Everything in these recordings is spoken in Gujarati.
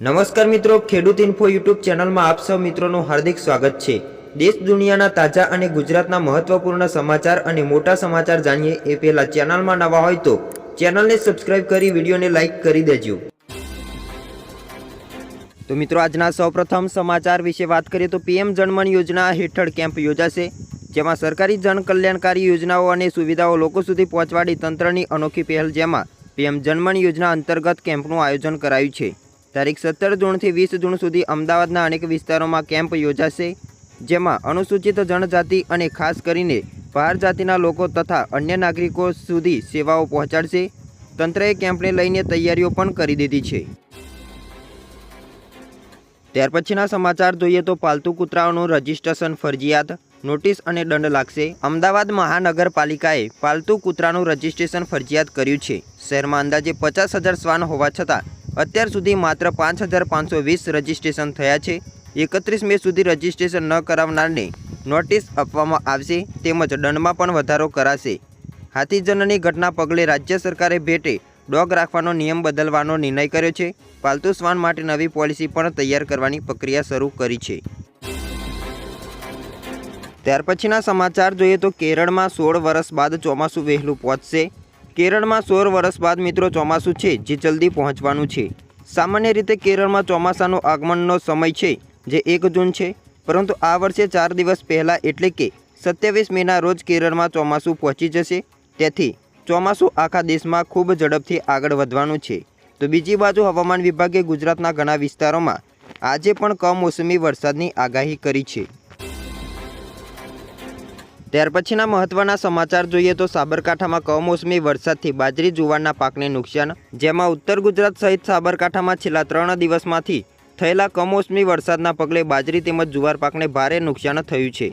નમસ્કાર મિત્રો, ખેડૂત ઇન્ફો યુટ્યુબ ચેનલમાં આપ સૌ મિત્રોનું હાર્દિક સ્વાગત છે. દેશ દુનિયાના તાજા અને ગુજરાતના મહત્વપૂર્ણ સમાચાર અને મોટા સમાચાર જાણીએ એ પહેલા ચેનલમાં નવા હોય તો ચેનલને સબસ્ક્રાઇબ કરી, વિડીયોને લાઇક કરી દેજો. તો મિત્રો, આજના સૌપ્રથમ સમાચાર વિશે વાત કરીએ તો પીએમ જનમન યોજના હેઠળ કેમ્પ યોજાશે, જેમાં સરકારી જન કલ્યાણકારી યોજનાઓ અને સુવિધાઓ લોકો સુધી પહોંચવાડી તંત્રની અનોખી પહેલ, જેમાં પીએમ જનમન યોજના અંતર્ગત કેમ્પનું આયોજન કરાયું છે. તારીખ સત્તર જૂનથી વીસ જૂન સુધી અમદાવાદના અનેક વિસ્તારોમાં કેમ્પ યોજાશે, જેમાં અનુસૂચિત જનજાતિ અને ખાસ કરીને બહાર જાતિના લોકો તથા અન્ય નાગરિકો સુધી સેવાઓ પહોંચાડશે. તંત્રએ કેમ્પને લઈને તૈયારીઓ પણ કરી દીધી છે. ત્યાર પછીના સમાચાર જોઈએ તો પાલતુ કૂતરાઓનું રજિસ્ટ્રેશન ફરજિયાત, નોટિસ અને દંડ લાગશે. અમદાવાદ મહાનગરપાલિકાએ પાલતુ કૂતરાનું રજિસ્ટ્રેશન ફરજિયાત કર્યું છે. શહેરમાં અંદાજે પચાસ હજાર શ્વાન હોવા છતાં અત્યાર સુધી માત્ર પાંચ હજાર પાંચસો વીસ રજીસ્ટ્રેશન થયા છે. એકત્રીસ મે સુધી રજીસ્ટ્રેશન ન કરાવનારને નોટિસ આપવામાં આવશે તેમજ દંડમાં પણ વધારો કરાશે. હાથીજનની ઘટના પગલે રાજ્ય સરકારે ભેટે ડોગ રાખવાનો નિયમ બદલવાનો નિર્ણય કર્યો છે. પાલતુ શ્વાન માટે નવી પોલિસી પણ તૈયાર કરવાની પ્રક્રિયા શરૂ કરી છે. ત્યાર પછીના સમાચાર જોઈએ તો કેરળમાં સોળ વર્ષ બાદ ચોમાસું વહેલું પહોંચશે. કેરળમાં સોળ વર્ષ બાદ મિત્રો ચોમાસું છે, જે જલ્દી પહોંચવાનું છે. સામાન્ય રીતે કેરળમાં ચોમાસાનો આગમનનો સમય છે, જે એક જૂન છે. પરંતુ આ વર્ષે ચાર દિવસ પહેલાં એટલે કે સત્યાવીસ મેના રોજ કેરળમાં ચોમાસું પહોંચી જશે. તેથી ચોમાસું આખા દેશમાં ખૂબ ઝડપથી આગળ વધવાનું છે. તો બીજી બાજુ હવામાન વિભાગે ગુજરાતના ઘણા વિસ્તારોમાં આજે પણ કમોસમી વરસાદની આગાહી કરી છે. ત્યાર પછીના મહત્વના સમાચાર જોઈએ તો સાબરકાંઠામાં કમોસમી વરસાદથી બાજરી, જુવારના પાકને નુકસાન, જેમાં ઉત્તર ગુજરાત સહિત સાબરકાંઠામાં છેલ્લા ત્રણ દિવસમાંથી થયેલા કમોસમી વરસાદના પગલે બાજરી તેમજ જુવાર પાકને ભારે નુકસાન થયું છે.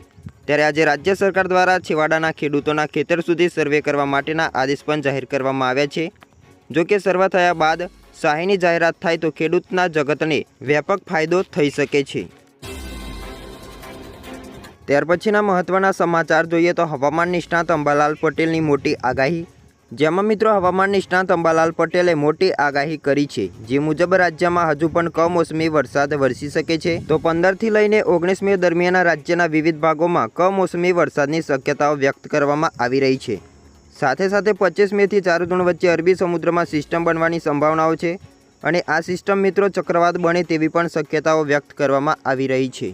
ત્યારે આજે રાજ્ય સરકાર દ્વારા છેવાડાના ખેડૂતોના ખેતર સુધી સર્વે કરવા માટેના આદેશ પણ જાહેર કરવામાં આવ્યા છે. જોકે સર્વે થયા બાદ સહાયની જાહેરાત થાય તો ખેડૂતના જગતને વ્યાપક ફાયદો થઈ શકે છે. ત્યાર પછીના મહત્ત્વના સમાચાર જોઈએ તો હવામાન નિષ્ણાત અંબાલાલ પટેલની મોટી આગાહી. જેમાં મિત્રો હવામાન નિષ્ણાત અંબાલાલ પટેલે મોટી આગાહી કરી છે. જે મુજબ રાજ્યમાં હજુ પણ કમોસમી વરસાદ વરસી શકે છે. તો પંદરથી લઈને ઓગણીસ મે દરમિયાન રાજ્યના વિવિધ ભાગોમાં કમોસમી વરસાદની શક્યતાઓ વ્યક્ત કરવામાં આવી રહી છે. સાથે સાથે પચીસ મેથી ચાર જૂન વચ્ચે અરબી સમુદ્રમાં સિસ્ટમ બનવાની સંભાવનાઓ છે. અને આ સિસ્ટમ મિત્રો ચક્રવાત બને તેવી પણ શક્યતાઓ વ્યક્ત કરવામાં આવી રહી છે.